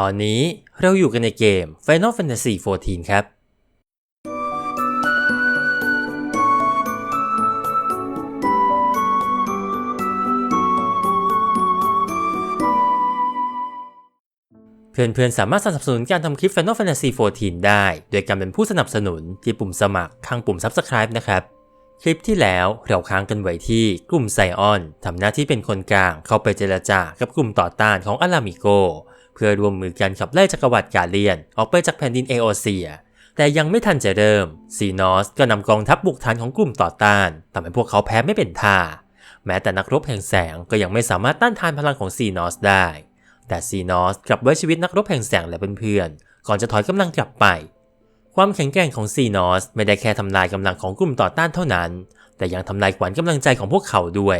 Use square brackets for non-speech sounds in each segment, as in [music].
ตอนนี้เราอยู่กันในเกม Final Fantasy XIV ครับ เพื่อนๆ สามารถสนับสนุนการทำคลิป Final Fantasy XIV ได้ โดยการเป็นผู้สนับสนุนที่ปุ่มสมัครข้างปุ่ม Subscribe นะครับ คลิปที่แล้วเราค้างกันไว้ที่กลุ่มไซออนทำหน้าที่เป็นคนกลางเข้าไปเจรจากับกลุ่มต่อต้านของอารามิโก เพื่อรวมมือกันขับไล่จักรวรรดิกาเลียน ออกไปจากแผ่นดินเอโอเซีย แต่ยังไม่ทันจะเริ่ม ซีนอสก็นำกองทัพบุกฐานของกลุ่มต่อต้านทำให้พวกเขาแพ้ไม่เป็นท่า แม้แต่นักรบแห่งแสงก็ยังไม่สามารถต้านทานพลังของซีนอสได้ แต่ซีนอสกลับไว้ชีวิตนักรบแห่งแสงและเพื่อนๆ ก่อนจะถอยกำลังกลับไป ความแข็งแกร่งของซีนอสไม่ได้แค่ทำลายกำลังของกลุ่มต่อต้านเท่านั้น แต่ยังทำลายขวัญกำลังใจของพวกเขาด้วย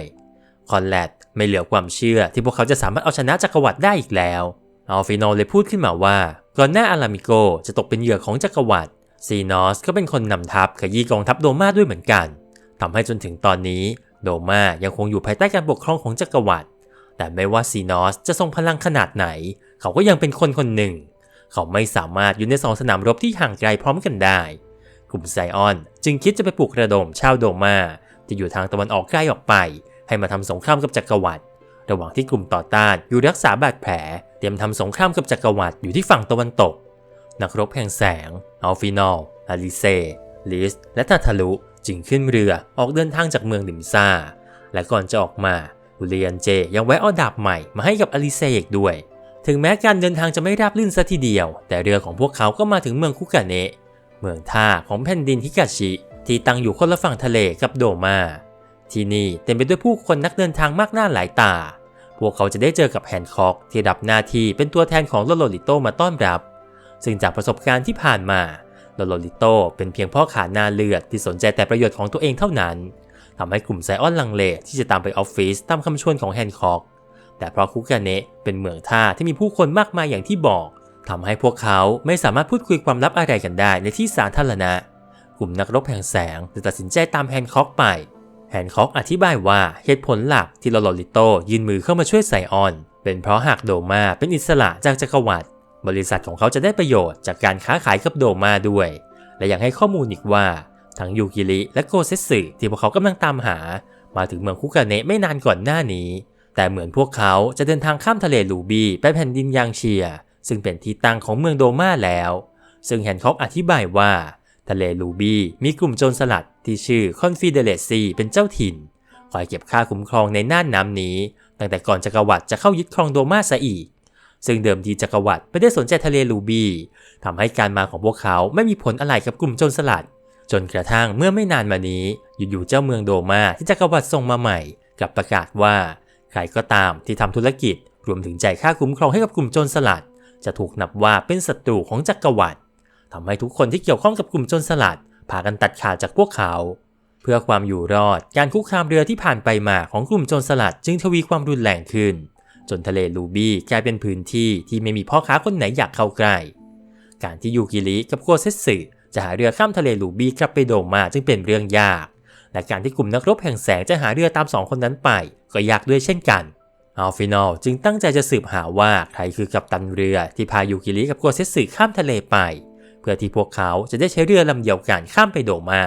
คอนแลดไม่เหลือความเชื่อที่พวกเขาจะสามารถเอาชนะจักรวรรดิได้อีกแล้ว อัลฟิโนเลยพูดขึ้นมาว่า ก่อนหน้าอารามิโกจะตกเป็นเหยื่อของจักรวรรดิซีนอสก็เป็นคนนำทัพขยี้กองทัพโดมาด้วยเหมือนกันทำให้จนถึงตอนนี้ โดมายังคงอยู่ภายใต้การปกครองของจักรวรรดิแต่ไม่ว่าซีนอสจะทรงพลังขนาดไหน เขาก็ยังเป็นคนคนหนึ่ง เขาไม่สามารถอยู่ในสองสนามรบที่ห่างไกลพร้อมกันได้ กลุ่มไซออนจึงคิดจะไปปลุกระดมชาวโดมาที่อยู่ทางตะวันออกใกล้ออกไป ให้มาทำสงครามกับจักรวรรดิ ระหว่างที่กลุ่มต่อต้านอยู่รักษาบาดแผล เตรียมทำสงครามกับจักรวรรดิอยู่ที่ฝั่งตะวันตก นักรบแห่งแสง อัลฟินอล อาลิเซ ลิส และทาทาลุจึงขึ้นเรือออกเดินทางจากเมืองลิมซา และก่อนจะออกมาอุเลียนเจยังแวะเอาดาบใหม่มาให้กับอาลิเซอีกด้วย ถึงแม้การเดินทางจะไม่ราบรื่นซะทีเดียว แต่เรือของพวกเขาก็มาถึงเมืองคุกะเนะ เมืองท่าของแผ่นดินฮิกาชิ ที่ตั้งอยู่คนละฝั่งทะเลกับโดมา ที่นี่เต็มไปด้วยผู้คนนักเดินทางมากหน้าหลายตา พวกเขาจะได้เจอกับแฮนคอกที่รับหน้าที่เป็นตัวแทนของโลโลลิโตมาต้อนรับ ซึ่งจากประสบการณ์ที่ผ่านมาโลโลลิโตเป็นเพียงพ่อขาหน้าเลือดที่สนใจแต่ประโยชน์ของตัวเองเท่านั้นทำให้กลุ่มไซออนลังเลที่จะตามไปออฟฟิศตามคำชวนของแฮนคอก แต่เพราะคุกะเนะเป็นเมืองท่าที่มีผู้คนมากมายอย่างที่บอกทำให้พวกเขาไม่สามารถพูดคุยความลับอะไรกันได้ในที่สาธารณะ กลุ่มนักรบแห่งแสงจึงตัดสินใจตามแฮนคอกไป แฮนคอกอธิบายว่าเหตุผลหลักที่ลโลลิโตยื่นมือเข้ามาช่วยไซออน เป็นเพราะหากโดมาเป็นอิสระจากจักรวรรดิบริษัทของเขาจะได้ประโยชน์จากการค้าขายกับโดมาด้วย และยังให้ข้อมูลอีกว่า ทั้งยูกิริและโกเซสึที่พวกเขากำลังตามหา มาถึงเมืองคุกะเนะไม่นานก่อนหน้านี้ แต่เหมือนพวกเขาจะเดินทางข้ามทะเลลูบี้ไปแผ่นดินยางเชีย ซึ่งเป็นที่ตั้งของเมืองโดมาแล้ว ซึ่งแฮนคอกอธิบายว่า ทะเลลูบี้มีกลุ่มโจรสลัดที่ชื่อคอนฟิเดเรซีเป็นเจ้าถิ่น คอยเก็บค่าคุ้มครองในน่านน้ำนี้ ตั้งแต่ก่อนจักรวรรดิจะเข้ายึดครองโดมาซะอีก ซึ่งเดิมทีจักรวรรดิไม่ได้สนใจทะเลลูบี้ทำให้การมาของพวกเขาไม่มีผลอะไรกับกลุ่มโจรสลัด จนกระทั่งเมื่อไม่นานมานี้อยู่ๆเจ้าเมืองโดมาที่จักรวรรดิส่งมาใหม่กลับประกาศว่าใครก็ตามที่ทำธุรกิจรวมถึงจ่ายค่าคุ้มครองให้กับกลุ่มโจรสลัด จะถูกนับว่าเป็นศัตรูของจักรวรรดิ ทำให้ทุกคนที่เกี่ยวข้องกับกลุ่มโจรสลัดพากันตัดขาดจากพวกเขา เพื่อความอยู่รอดการคุกคามเรือที่ผ่านไปมาของกลุ่มโจรสลัดจึงทวีความรุนแรงขึ้น จนทะเลลูบี้กลายเป็นพื้นที่ที่ไม่มีพ่อค้าคนไหนอยากเข้าใกล้ การที่ยูกิริกับโกเซสึจะหาเรือข้ามทะเลลูบี้กลับไปโดมาจึงเป็นเรื่องยาก และการที่กลุ่มนักรบแห่งแสงจะหาเรือตามสองคนนั้นไป ก็ยากด้วยเช่นกันอัลฟินอลจึงตั้งใจจะสืบหาว่าใครคือกัปตันเรือที่พายูกิริกับโกเซสึข้ามทะเลไป เพื่อที่พวกเขาจะได้ใช้เรือลำเดียวกันข้ามไปโดมา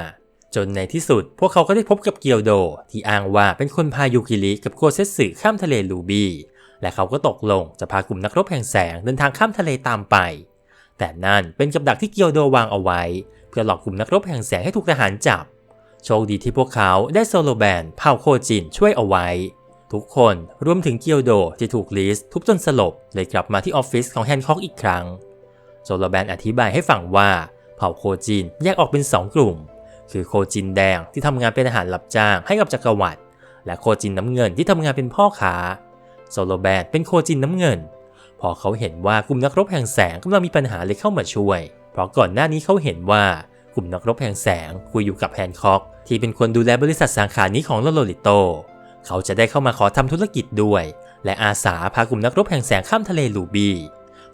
จนในที่สุดพวกเขาก็ได้พบกับเกียวโด ที่อ้างว่าเป็นคนพายูกิริกับโกเซสึข้ามทะเลลูบีและเขาก็ตกลงจะพากลุ่มนักรบแห่งแสงเดินทางข้ามทะเลตามไป แต่นั่นเป็นกับดักที่เกียวโดวางเอาไว้ เพื่อหลอกกลุ่มนักรบแห่งแสงให้ถูกทหารจับ โชคดีที่พวกเขาได้โซโลแบนเผ่าโคจินช่วยเอาไว้ ทุกคนรวมถึงเกียวโดที่ถูกลิสทุบจนสลบเลยกลับมาที่ออฟฟิศของแฮนคอกอีกครั้ง โซโลแบนอธิบายให้ฟังว่า เผ่าโคจินแยกออกเป็น 2 กลุ่ม คือโคจินแดงที่ทำงานเป็นอาหารรับจ้างให้กับจักรวรรดิและโคจินน้ำเงินที่ทำงานเป็นพ่อค้าโซโลแบนเป็นโคจินน้ำเงิน พอเขาเห็นว่ากลุ่มนักรบแห่งแสงกำลังมีปัญหาเลยเข้ามาช่วย เพราะก่อนหน้านี้เขาเห็นว่ากลุ่มนักรบแห่งแสงคุยอยู่กับแฮนคอกที่เป็นคนดูแลบริษัทสาขานี้ของโลโลลิโต เขาจะได้เข้ามาขอทำธุรกิจด้วย และอาสาพากลุ่มนักรบแห่งแสงข้ามทะเลลูบี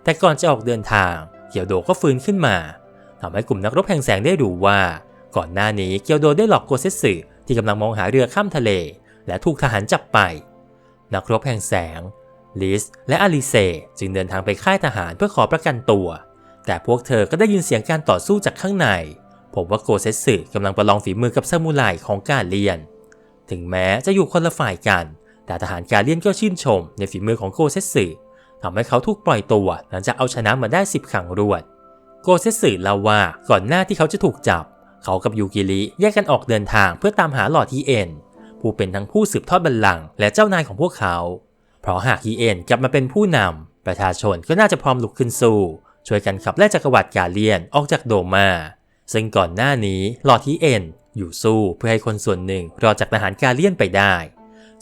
แต่ก่อนจะออกเดินทาง เกียวโดก็ฟื้นขึ้นมาทำให้กลุ่มนักรบแห่งแสงได้รู้ว่า ก่อนหน้านี้เกียวโดได้หลอกโกเซสึที่กำลังมองหาเรือข้ามทะเล และถูกทหารจับไป นักรบแห่งแสง ลิส และอลิเซจึงเดินทางไปค่ายทหารเพื่อขอประกันตัว แต่พวกเธอก็ได้ยินเสียงการต่อสู้จากข้างใน ผมว่าโกเซสึกำลังประลองฝีมือกับซามูไรของกาเลียน ถึงแม้จะอยู่คนละฝ่ายกัน แต่ทหารกาเลียนก็ชื่นชมในฝีมือของโกเซสึ ทำให้เขาถูกปล่อยตัวหลังจากเอาชนะมาได้ 10 ครั้งรวด โกเซสึเล่าว่าก่อนหน้าที่เขาจะถูกจับ เขากับยูกิริแยกกันออกเดินทางเพื่อตามหาหลอดทีเอ็นผู้เป็นทั้งผู้สืบทอดบัลลังก์และเจ้านายของพวกเขา เพราะหากทีเอ็นกลับมาเป็นผู้นำประชาชนก็น่าจะพร้อมลุกขึ้นสู้ช่วยกันขับไล่จักรวรรดิกาเลียนออกจากโดมา ซึ่งก่อนหน้านี้หลอดทีเอ็นอยู่สู้เพื่อให้คนส่วนหนึ่งรอจากทหารกาเลียนไปได้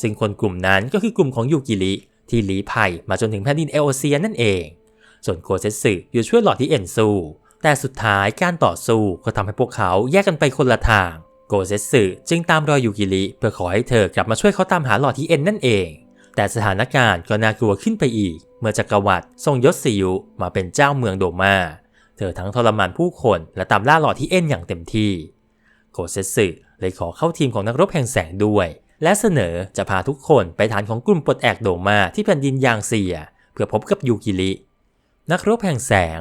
ซึ่งคนกลุ่มนั้นก็คือกลุ่มของยูกิริ ที่ลี้ภัยมาจนถึงแผ่นดินเอโอเซียนั่นเอง ส่วนโกเซสึอยู่ช่วยหลอดที่เอ็นสู้แต่สุดท้ายการต่อสู้ก็ทำให้พวกเขาแยกกันไปคนละทาง โกเซสึจึงตามรอยยูกิริเพื่อขอให้เธอกลับมาช่วยเขาตามหาหลอดที่เอ็นนั่นเอง แต่สถานการณ์ก็น่ากลัวขึ้นไปอีก เมื่อจักรวรรดิส่งยศซิยุมาเป็นเจ้าเมืองโดมา เธอทั้งทรมานผู้คนและตามล่าหลอดที่เอ็นอย่างเต็มที่ โกเซสึเลยขอเข้าทีมของนักรบแห่งแสงด้วย และเสนอจะพาทุกคนไปฐานของกลุ่มปลดแอกโดมาที่แผ่นดินยางเซีย เพื่อพบกับยูกิริ นักรบแห่งแสง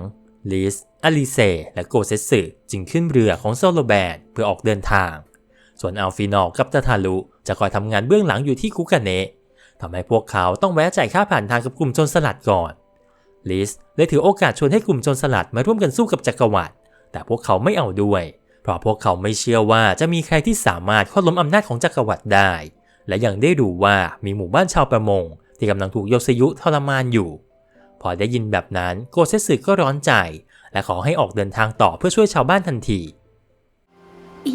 ลิส อลิเซ และโกเซสึจึงขึ้นเรือของโซโลแบนเพื่อออกเดินทาง ส่วนอัลฟินอลกับตาทารุจะคอยทำงานเบื้องหลังอยู่ที่คุกาเนะทำให้พวกเขาต้องแวะจ่ายค่าผ่านทางกับกลุ่มโจรสลัดก่อน ลิสเลยถือโอกาสชวนให้กลุ่มโจรสลัดมาร่วมกันสู้กับจักรวรรดิแต่พวกเขาไม่เอาด้วย เพราะพวกเขาไม่เชื่อว่าจะมีใครที่สามารถโค่นล้มอำนาจของจักรวรรดิได้ และยังได้รู้ว่ามีหมู่บ้านชาวประมง ที่กำลังถูกโยสยุทรมานอยู่ พอได้ยินแบบนั้นโกเซสึก็ร้อนใจ และขอให้ออกเดินทางต่อเพื่อช่วยชาวบ้านทันที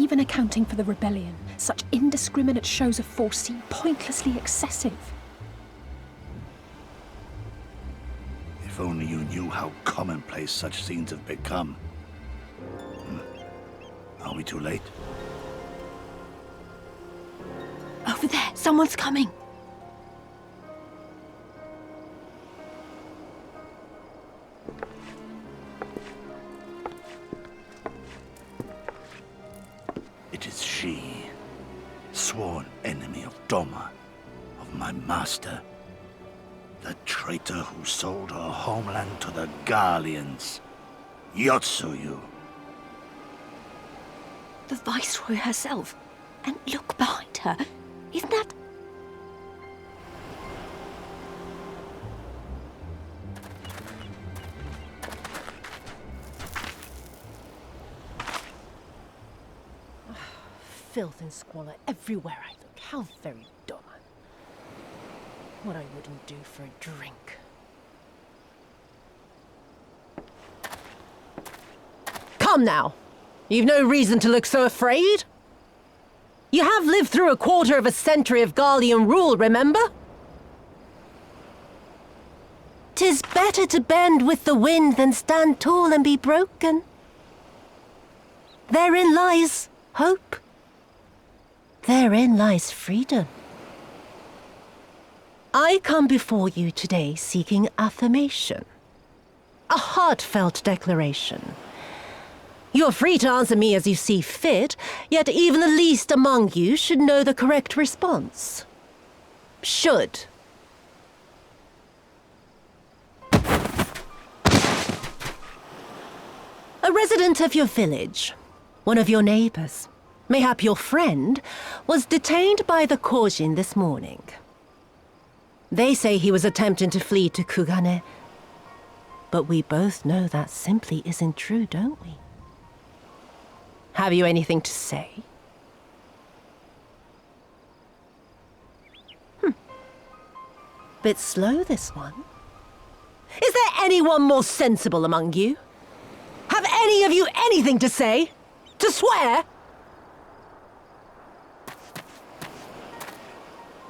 Even accounting for the rebellion, such indiscriminate shows of force seem pointlessly excessive. If only you knew how commonplace such scenes have become. Are we too late? Over there, someone's coming. It is she, sworn enemy of Doma, of my master. The traitor who sold her homeland to the Garleans. Yotsuyu. The Viceroy herself. And look behind her. Isn't that. [sighs] Filth and squalor everywhere I look. How very dumb. What I wouldn't do for a drink. Come now. You've no reason to look so afraid. You have lived through a quarter of a century of Garlean rule, remember? Tis better to bend with the wind than stand tall and be broken. Therein lies hope. Therein lies freedom. I come before you today seeking affirmation. A heartfelt declaration. You are free to answer me as you see fit, yet even the least among you should know the correct response. Should. A resident of your village, one of your neighbors, mayhap your friend, was detained by the Korjin this morning. They say he was attempting to flee to Kugane. But we both know that simply isn't true, don't we? Have you anything to say? Hmm. Bit slow, this one. Is there anyone more sensible among you? Have any of you anything to say? To swear?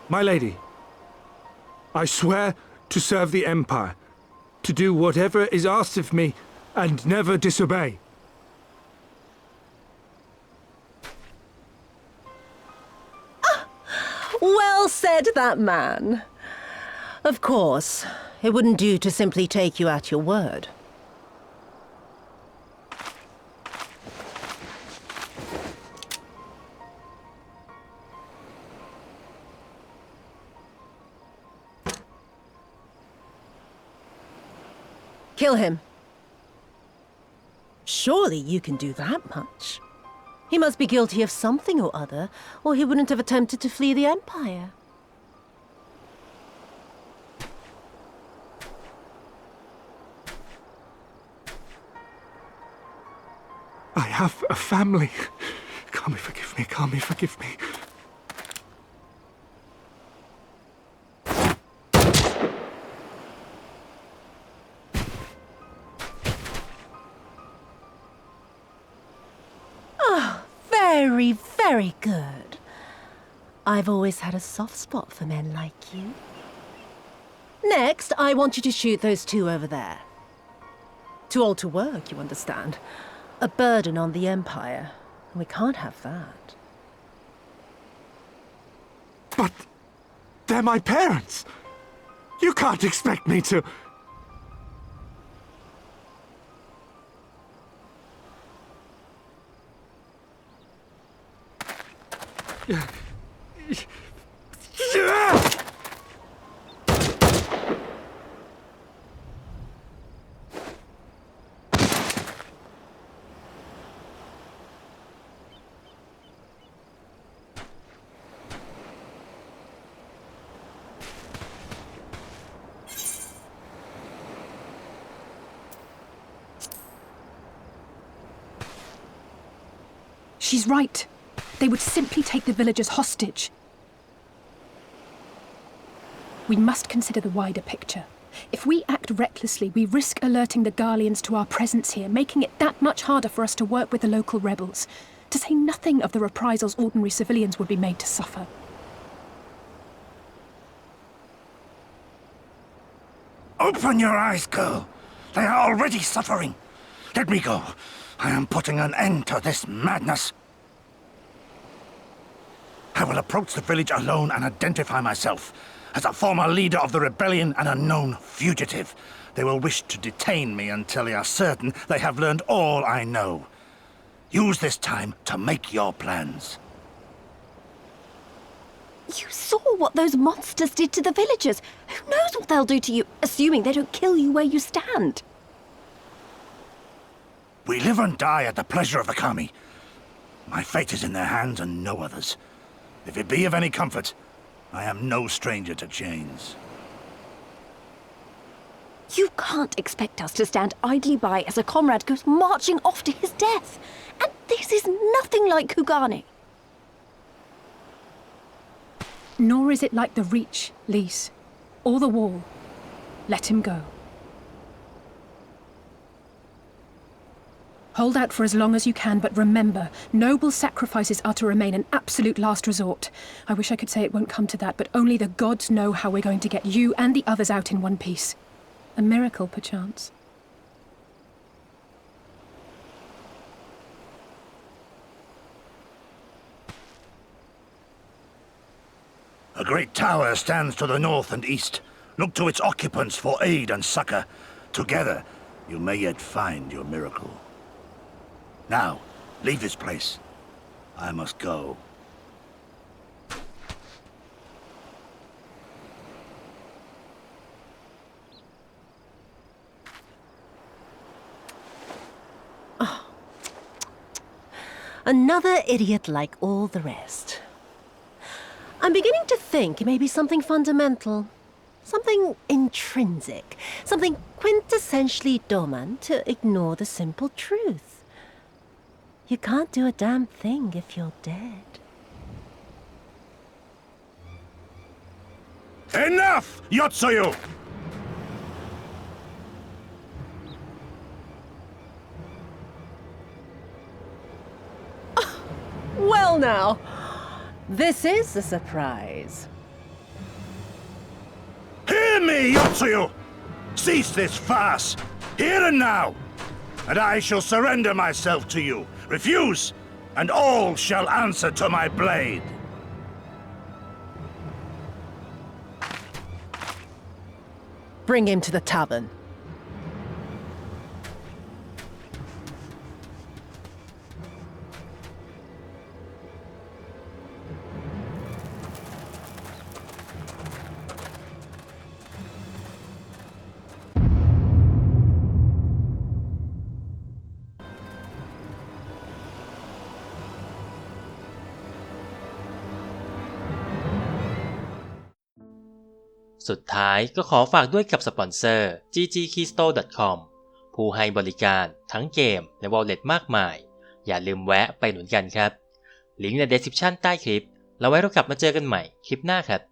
My lady, I swear to serve the Empire, to do whatever is asked of me, and never disobey. That man. Of course, it wouldn't do to simply take you at your word. Kill him. Surely you can do that much. He must be guilty of something or other, or he wouldn't have attempted to flee the Empire. Have a family. Kami, forgive me. Kami, forgive me. Ah, very, very good. I've always had a soft spot for men like you. Next, I want you to shoot those two over there. Too old to work, you understand. A burden on the Empire. We can't have that. But they're my parents. You can't expect me to. She's right. They would simply take the villagers hostage. We must consider the wider picture. If we act recklessly, we risk alerting the Garleans to our presence here, making it that much harder for us to work with the local rebels. To say nothing of the reprisals ordinary civilians would be made to suffer. Open your eyes, girl. They are already suffering. Let me go. I am putting an end to this madness. I will approach the village alone and identify myself. As a former leader of the rebellion and a known fugitive, they will wish to detain me until they are certain they have learned all I know. Use this time to make your plans. You saw what those monsters did to the villagers. Who knows what they'll do to you, assuming they don't kill you where you stand? We live and die at the pleasure of the Kami. My fate is in their hands and no others. If it be of any comfort, I am no stranger to chains. You can't expect us to stand idly by as a comrade goes marching off to his death. And this is nothing like Kugane. Nor is it like the Reach, Lise, or the Wall. Let him go. Hold out for as long as you can, but remember, noble sacrifices are to remain an absolute last resort. I wish I could say it won't come to that, but only the gods know how we're going to get you and the others out in one piece. A miracle, perchance. A great tower stands to the north and east. Look to its occupants for aid and succor. Together, you may yet find your miracle. Now, leave this place. I must go. Oh. Another idiot like all the rest. I'm beginning to think it may be something fundamental, something intrinsic, something quintessentially Doman to ignore the simple truth. You can't do a damn thing if you're dead. Enough, Yotsuyu! [sighs] Well, now, this is a surprise. Hear me, Yotsuyu! Cease this farce, here and now, and I shall surrender myself to you. Refuse, and all shall answer to my blade. Bring him to the tavern. สุดท้ายก็ขอฝากด้วยกับสปอนเซอร์ ggkeystore.com ผู้ให้บริการทั้งเกมและวอลเล็ตมากมาย อย่าลืมแวะไปหนุนกันครับ ลิงก์ใน description ใต้คลิป แล้วไว้เรากลับมาเจอกันใหม่คลิปหน้าครับ